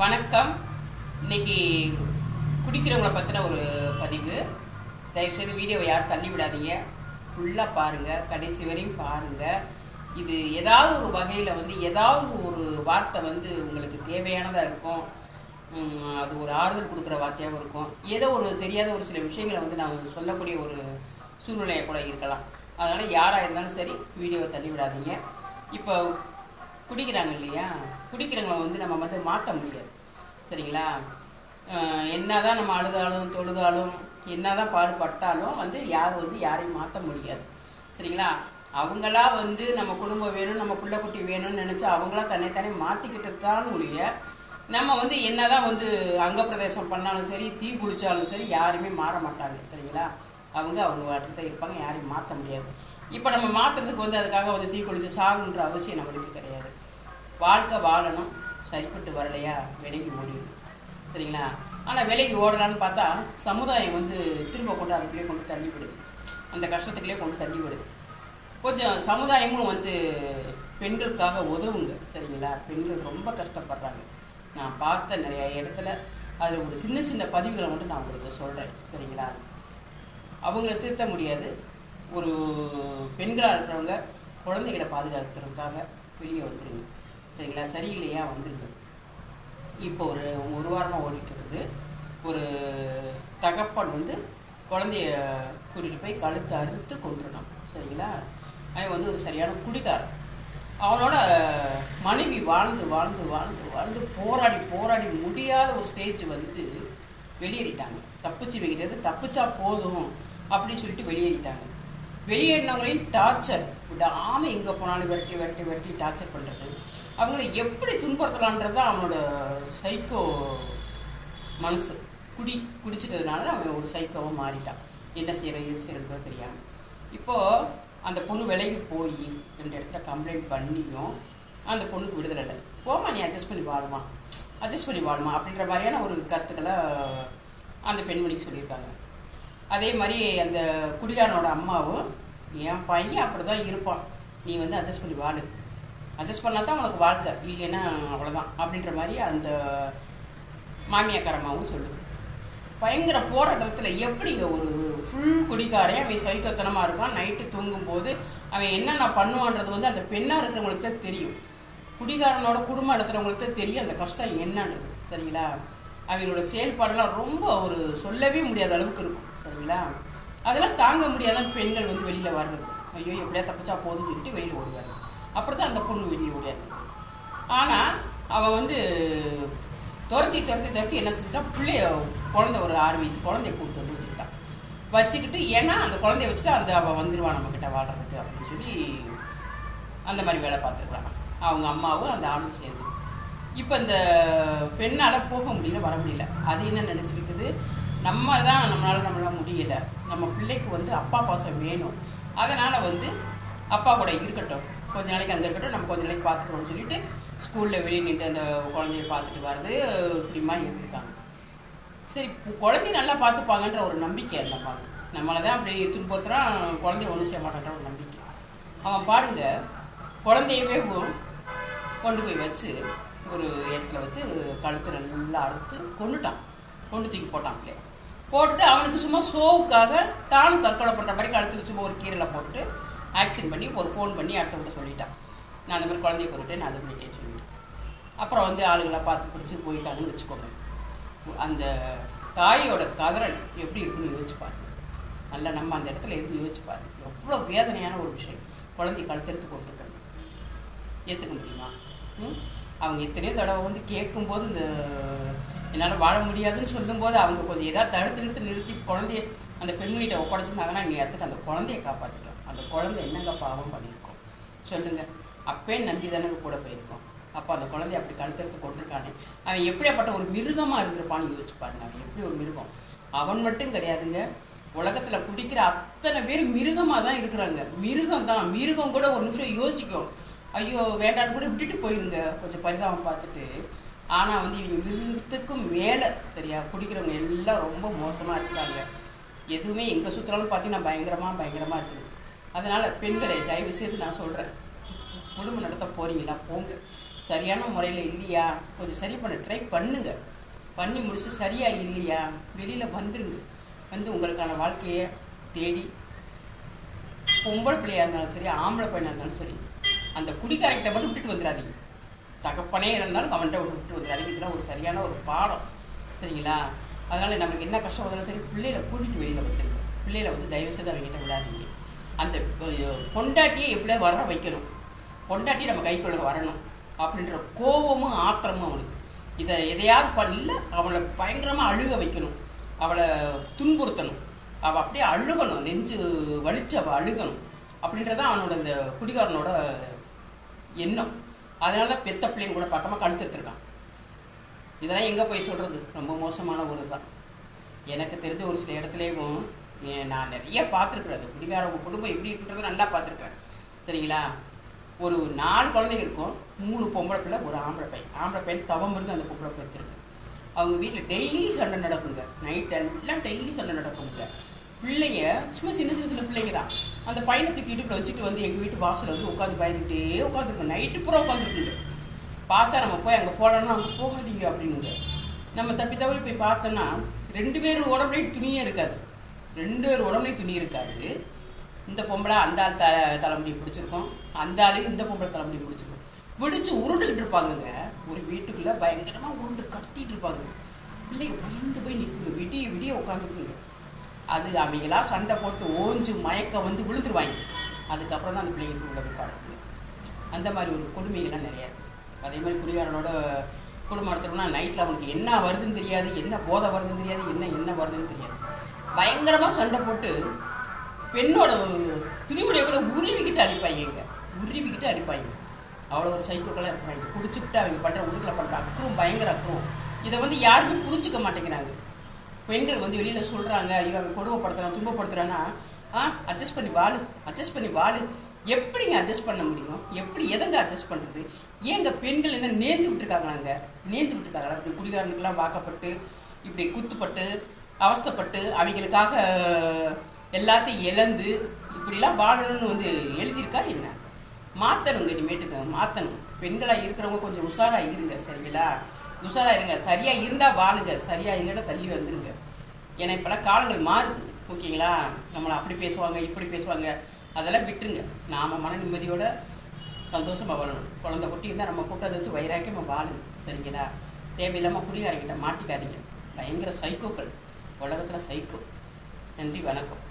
வணக்கம். இன்னைக்கு குடிக்கிறவங்கள பற்றின ஒரு பதிவு. தயவுசெய்து வீடியோவை யாரும் தள்ளி விடாதீங்க. ஃபுல்லாக பாருங்கள் கடைசி வரையும் பாருங்கள் இது ஏதாவது ஒரு வகையில் வந்து ஏதாவது ஒரு வார்த்தை வந்து உங்களுக்கு தேவையானதாக இருக்கும். அது ஒரு ஆறுதல் கொடுக்குற வார்த்தையாகவும் இருக்கும். ஏதோ ஒரு தெரியாத ஒரு சில விஷயங்களை வந்து நான் சொல்லக்கூடிய ஒரு சூழ்நிலையாக கூட இருக்கலாம். அதனால் யாராக இருந்தாலும் சரி வீடியோவை தள்ளி விடாதீங்க. இப்போ குடிக்கிறாங்க இல்லையா குடிக்கிறவங்களை வந்து நம்ம வந்து மாற்ற முடியாது. சரிங்களா? என்ன என்னதான் நம்ம அழுதாலும் தொழுதாலும் என்னதான் பாடுபட்டாலும் வந்து யார் வந்து யாரையும் மாற்ற முடியாது. சரிங்களா? அவங்களா வந்து நம்ம குடும்பம் வேணும் நம்ம பிள்ளை குட்டி வேணும்னு நினச்சி அவங்களா தன்னைத்தானே மாற்றிக்கிட்டு தான் ஒழிய நம்ம வந்து என்னதான் வந்து அங்க பிரதேசம் பண்ணாலும் சரி தீ குளிச்சாலும் சரி யாருமே மாற மாட்டாங்க. சரிங்களா? அவங்க அவங்க வாட்டுக்கு தான் இருப்பாங்க யாரையும் மாற்ற முடியாது. இப்போ நம்ம மாற்றுறதுக்கு வந்து அதுக்காக வந்து தீ குளிச்சு சாகுன்ற அவசியம் நம்மளுக்கு கிடையாது. வாழ்க்கை வாழணும். சரிப்பட்டு வரலையா? விலகி ஓடிடும் சரிங்களா? ஆனால் விலைக்கு ஓடலான்னு பார்த்தா சமுதாயம் வந்து திரும்ப கொண்டு அதுக்குள்ளேயே கொண்டு தள்ளி விடுது அந்த கஷ்டத்துக்குள்ளே கொண்டு தள்ளி விடுது கொஞ்சம் சமுதாயமும் வந்து பெண்களுக்காக உதவுங்க. சரிங்களா? பெண்கள் ரொம்ப கஷ்டப்படுறாங்க. நான் பார்த்த நிறைய இடத்துல அதில் ஒரு சின்ன சின்ன பதிவுகளை மட்டும் நான் உங்களுக்கு சொல்கிறேன் சரிங்களா? அவங்கள திருத்த முடியாது. ஒரு பெண்களாக இருக்கிறவங்க குழந்தைகளை பாதுகாக்கிறதுக்காக வெளியே வந்துடுங்க சரிங்களா? சரியில்லையா வந்திருக்கு. இப்போ ஒரு ஒரு வாரமாக ஓடிட்டு இருக்குது ஒரு தகப்பன் வந்து குழந்தைய கூட்டிகிட்டு போய் கழுத்து அறுத்து கொண்டிருக்கான் சரிங்களா? அவன் வந்து ஒரு சரியான குடிகாரன். அவனோட மனைவி வாழ்ந்து வாழ்ந்து வாழ்ந்து வாழ்ந்து போராடி போராடி முடியாத ஒரு ஸ்டேஜ் வந்து வெளியேறிட்டாங்க. தப்பிச்சு வைக்கிறது தப்பிச்சா போதும் அப்படின்னு சொல்லிட்டு வெளியேறிட்டாங்க. வெளியேறினவங்களையும் டார்ச்சர் விடாமல் எங்கே போனாலும் விரட்டி விரட்டி விரட்டி டார்ச்சர் பண்ணுறது அவங்கள எப்படி துன்புறுத்தலான்றது தான் அவனோட சைக்கோ மனசு. குடி குடிச்சிட்டதுனால அவன் ஒரு சைக்கோவாக மாறிட்டான். என்ன செய்யறது எது செய்யறதுன்னு தெரியாமல் இப்போது அந்த பொண்ணு விலைக்கு போய் ரெண்டு இடத்துல கம்ப்ளைண்ட் பண்ணியும் அந்த பொண்ணுக்கு விடுதலை இல்லை. போமா நீ அட்ஜஸ்ட் பண்ணி வாழுமா. அட்ஜஸ்ட் பண்ணி வாழுமா அப்படின்ற மாதிரியான ஒரு கருத்துக்களை அந்த பெண்மணிக்கு சொல்லியிருக்காங்க. அதே மாதிரி அந்த குடிகாரனோட அம்மாவும் என் பையன் அப்படி தான் இருப்பான். நீ வந்து அட்ஜஸ்ட் பண்ணி வாழு. அட்ஜஸ்ட் பண்ணால் தான் உனக்கு வாழ்க்கை. இல்லைன்னா அவ்வளோதான் அப்படின்ற மாதிரி அந்த மாமியாக்காரம்மாவும் சொல்லுது. பயங்கர போராட்டத்தில் எப்படிங்க ஒரு ஃபுல் குடிக்காரன் அவன் சைக்கத்தனமாக இருக்கான்? நைட்டு தூங்கும்போது அவன் என்னென்ன பண்ணுவான்றது வந்து அந்த பெண்ணாக இருக்கிறவங்களுக்கு தான் தெரியும். குடிகாரனோட குடும்பம் நடத்துகிறவங்களுக்கு தான் தெரியும் அந்த கஷ்டம் என்னன்றது. சரிங்களா? அவங்களோட செயல்பாடெல்லாம் ரொம்ப ஒரு சொல்லவே முடியாத அளவுக்கு இருக்கும். சரிங்களா? அதெல்லாம் தாங்க முடியாத பெண்கள் வந்து வெளியில் வர்றது. ஐயோ எப்படியா தப்பிச்சா போதும்னு சொல்லிட்டு வெளியில் ஓடுவார்கள் அப்புறம் தான் அந்த பொண்ணு வெளியே ஓடியாது ஆனால் அவள் வந்து துரத்தி துரத்தி துரத்தி என்ன செஞ்சுட்டான் பிள்ளைய குழந்தை ஒரு ஆறு வயசு குழந்தைய கூப்பிட்டு வந்து வச்சுக்கிட்டான் வச்சுக்கிட்டு ஏன்னா அந்த குழந்தைய வச்சுட்டு அந்த அவள் வந்துடுவான் நம்மக்கிட்ட வாழ்கிறதுக்கு அப்படின்னு சொல்லி அந்த மாதிரி வேலை பார்த்துருக்குறான் அவங்க அம்மாவும் அந்த ஆணும் சேர்ந்து. இப்போ இந்த பெண்ணால் போக முடியல வர முடியல. அது என்ன நினச்சிருக்குது? நம்ம தான் நம்மளால் நம்மளால் முடியலை. நம்ம பிள்ளைக்கு வந்து அப்பா பாசம் வேணும். அதனால் வந்து அப்பா கூட இருக்கட்டும். கொஞ்ச நாளைக்கு அங்கே இருக்கட்டும் நம்ம கொஞ்ச நாளைக்கு பார்த்துக்கிறோம்னு சொல்லிட்டு ஸ்கூலில் வெளியே நின்று அந்த குழந்தைய பார்த்துட்டு வர்றது இப்படிமா இருந்திருக்காங்க. சரி குழந்தைய நல்லா பார்த்துப்பாங்கன்ற ஒரு நம்பிக்கை அந்த நம்மளை தான் அப்படி துன்புறுத்துறான் குழந்தைய ஒன்றும் செய்ய மாட்டான்ற ஒரு நம்பிக்கை. அவன் பாருங்க குழந்தையவே கொண்டு போய் வச்சு ஒரு இடத்துல வச்சு கழுத்து நல்லா அறுத்து கொண்டுட்டான் கொண்டு தூக்கி போட்டான் பிள்ளைய. போட்டுட்டு அவனுக்கு சும்மா சோவுக்காக தானும் தற்கொலை பண்ணுற மாதிரி கழுத்துக்கு சும்மா ஒரு கீரலை போட்டு ஆக்ஷன் பண்ணி ஒரு ஃபோன் பண்ணி அடுத்தவங்க சொல்லிட்டான். நான் அந்த மாதிரி குழந்தைய கொண்டுட்டேன் நான் அது பண்ணிட்டேன்னு சொல்லிட்டேன். அப்புறம் வந்து ஆளுகளை பார்த்து பிடிச்சி போயிட்டாங்கன்னு வச்சுக்கோங்க. அந்த தாயோட கதறல் எப்படி இருக்குன்னு யோசிச்சு பாருங்க. நல்லா நம்ம அந்த இடத்துல இருந்து யோசிச்சு பாருங்க. எவ்வளோ வேதனையான ஒரு விஷயம். குழந்தைய கழுத்தெடுத்து கொண்டிருக்கிறது. ஏற்றுக்க முடியுமா? ம்? அவங்க எத்தனையோ தடவை வந்து கேட்கும்போது இந்த என்னால் வாழ முடியாதுன்னு சொல்லும்போது அவங்க கொஞ்சம் ஏதாவது தடுத்து நிறுத்தி நிறுத்தி குழந்தைய அந்த பெண்மணிகிட்ட ஒப்படைச்சிருந்தாங்கன்னா நீ இடத்துக்கு அந்த குழந்தைய காப்பாற்று அந்த குழந்தை என்னங்க பாவம் பண்ணியிருக்கோம்? சொல்லுங்கள் அப்பே நம்பி தானங்க கூட போயிருக்கோம். அப்போ அந்த குழந்தைய அப்படி கழுத்தெடுத்து கொண்டிருக்கானே அவன் எப்படியாப்பட்ட ஒரு மிருகமாக இருந்திருப்பான்னு யோசிச்சு பாருங்க. அவன் எப்படி ஒரு மிருகம்? அவன் மட்டும் கிடையாதுங்க. உலகத்தில் குடிக்கிற அத்தனை பேர் மிருகமாக தான் இருக்கிறாங்க. மிருகம் தான். மிருகம் கூட ஒரு நிமிஷம் யோசிக்கும். ஐயோ வேண்டான்னு கூட விட்டுட்டு போயிருங்க. கொஞ்சம் பரிதாபம் பார்த்துட்டு. ஆனால் வந்து இவங்க மிருகத்துக்கும் மேலே சரியா குடிக்கிறவங்க எல்லாம் ரொம்ப மோசமாக இருக்கிறாங்க. எதுவுமே எங்கே சுற்றுலாலும் பார்த்தீங்கன்னா பயங்கரமாக பயங்கரமாக இருக்குது. அதனால் பெண்களை தயவு செய்து நான் சொல்கிறேன் குடும்பம் நடத்த போகிறீங்களா போங்க. சரியான முறையில் இல்லையா? கொஞ்சம் சரி பண்ண ட்ரை பண்ணுங்க. பண்ணி முடிச்சுட்டு சரியாக இல்லையா? வெளியில் வந்துடுங்க வந்து உங்களுக்கான வாழ்க்கையை தேடி. பொம்பளை பிள்ளையாக இருந்தாலும் சரி ஆம்பளை பையனாக இருந்தாலும் சரி அந்த குடிக்காரங்கிட்ட மட்டும் விட்டுட்டு வந்துடாதீங்க. தகப்பனே இருந்தாலும் அவன்கிட்ட விட்டு விட்டு வந்துடாதீங்க. இதெல்லாம் ஒரு சரியான ஒரு பாடம். சரிங்களா? அதனால் நமக்கு என்ன கஷ்டம் வந்தாலும் சரி பிள்ளைகளை கூட்டிகிட்டு வெளியில் வந்துடுங்க. பிள்ளைகளை வந்து தயவு செய்து அவங்ககிட்ட விடாதீங்க அந்த பொண்டாட்டியை எப்படியா வர வைக்கணும்? பொண்டாட்டி நம்ம கைக்குள்ள வரணும். அப்படின்ற கோபமும் ஆத்திரமும் அவனுக்கு. இதை எதையாவது பண்ணல அவளை பயங்கரமாக அழுக வைக்கணும். அவளை துன்புறுத்தணும். அவள் அப்படியே அழுகணும். நெஞ்சு வலிச்சு அவள் அழுகணும். அப்படின்றதான் அவனோட இந்த குடிகாரனோட எண்ணம். அதனால தான் பெத்த பிள்ளைங்க கூட பக்கமாக கழுத்து எடுத்துருக்கான். இதெல்லாம் எங்கே போய் சொல்கிறது ரொம்ப மோசமான ஒரு தான். எனக்கு தெரிஞ்ச ஒரு சில இடத்துலேயும் நான் நிறைய பார்த்துருக்குறேன். அந்த குடும்பம் எப்படி இருக்குன்றதை நல்லா பார்த்துருக்கேன் சரிங்களா? ஒரு நாலு குழந்தைங்க இருக்கும். மூணு பொம்பளை பிள்ளை ஒரு ஆம்பளை பையன். ஆம்பளை பையன் தவம் இருந்து அந்த பொம்பளை பெற்றிருக்கு அவங்க வீட்டில் டெய்லி சண்டை நடக்குங்க. நைட்டெல்லாம் டெய்லி சண்டை நடக்குங்க. பிள்ளைங்க சும்மா சின்ன சின்ன சின்ன பிள்ளைங்க தான். அந்த பையனை தூக்கி இடுப்பில் வச்சுட்டு வந்து எங்கள் வீட்டு வாசலில் வந்து உட்காந்து பயந்துகிட்டே உட்காந்துருக்கோம் நைட்டு பூரா உட்காந்துருக்குங்க பார்த்தா நம்ம போய் அங்கே போகலன்னா அங்கே போகாதீங்க அப்படின்னுங்க. நம்ம தப்பி தவறி போய் பார்த்தோன்னா ரெண்டு பேரும் உடம்புலேயும் துணியே இருக்காது. ரெண்டு பேர் உடம்புலையும் துணி இருக்காது. இந்த பொம்பளை அந்த ஆள் த தலைமுடி பிடிச்சிருக்கோம். அந்த ஆளையும் இந்த பொம்பளை தலைமுடி பிடிச்சிருக்கோம். பிடிச்சி உருண்டுகிட்டு இருப்பாங்கங்க. ஒரு வீட்டுக்குள்ளே பயங்கரமாக உருண்டு கத்திட்டு இருப்பாங்க. பிள்ளைங்க பயந்து போய் நிற்குங்க விடிய விடிய உட்காந்துக்குங்க அது அவங்களா சண்டை போட்டு ஓஞ்சு மயக்க வந்து விழுந்துருவாங்க. அதுக்கப்புறம் தான் அந்த பிள்ளைங்களுக்கு உள்ள போய் பாருங்க அந்த மாதிரி ஒரு கொடுமைகள்லாம் நிறையா இருக்கு. அதே மாதிரி குடிகாரனோட குடும்பம் எடுத்துட்டோம்னா நைட்டில் அவனுக்கு என்ன வருதுன்னு தெரியாது என்ன போதை வருதுன்னு தெரியாது என்ன என்ன வருதுன்னு தெரியாது. பயங்கரமாக சண்டை போட்டு பெண்ணோட துணிமுடியை கூட உருவிக்கிட்டு அடிப்பாங்க உருவிக்கிட்டு அடிப்பாங்க. அவ்வளோ ஒரு சைக்கோக்கெல்லாம் இருப்பாங்க. குடிச்சுக்கிட்டு அவங்க பண்ணுற உடுக்கில் பண்ணுற அக்கறம் பயங்கர அக்கறம் இதை வந்து யாருமே புரிஞ்சிக்க மாட்டேங்கிறாங்க. பெண்கள் வந்து வெளியில் சொல்கிறாங்க ஐயோ அவங்க கொடுமைப்படுத்துறான் துன்பப்படுத்துகிறான்னா ஆ அட்ஜஸ்ட் பண்ணி வாழு அட்ஜஸ்ட் பண்ணி வாழு. எப்படிங்க அட்ஜஸ்ட் பண்ண முடியும்? எப்படி எதங்க அட்ஜஸ்ட் பண்ணுறது ஏங்க பெண்கள் என்ன நேர்ந்து விட்டுருக்காங்களாங்க நேர்ந்து விட்டுருக்காங்களா? இப்படி குடிகாரனுக்கெல்லாம் வாக்கப்பட்டு இப்படி குத்துப்பட்டு அவஸ்தைப்பட்டு அவங்களுக்காக எல்லாத்தையும் இழந்து இப்படிலாம் வாழணும்னு வந்து எழுதியிருக்கா என்ன? மாற்றணுங்க இனிமேட்டுக்கு. மாற்றணும் பெண்களாக இருக்கிறவங்க கொஞ்சம் உஷாராக இருங்க சரிங்களா? உஷாராக இருங்க. சரியாக இருந்தால் வாழுங்க. சரியாக இல்லைன்னா தள்ளி வந்துருங்க. ஏன்னா இப்போலாம் காலங்கள் மாறுது ஓகேங்களா? நம்மளை அப்படி பேசுவாங்க இப்படி பேசுவாங்க. அதெல்லாம் விட்டுருங்க. நாம் மன நிம்மதியோட சந்தோஷமாக வாழணும். குழந்தை குட்டி இருந்தால் நம்ம கூட்டத்தை வச்சு வைராக்கியமாக வாழுங்க சரிங்களா? தேவையில்லாமல் குடிகாரங்கிட்ட மாட்டிக்காதீங்க. பயங்கர சைக்கோக்கள் உலகத்தில் சைக்கோ நன்றி வணக்கம்.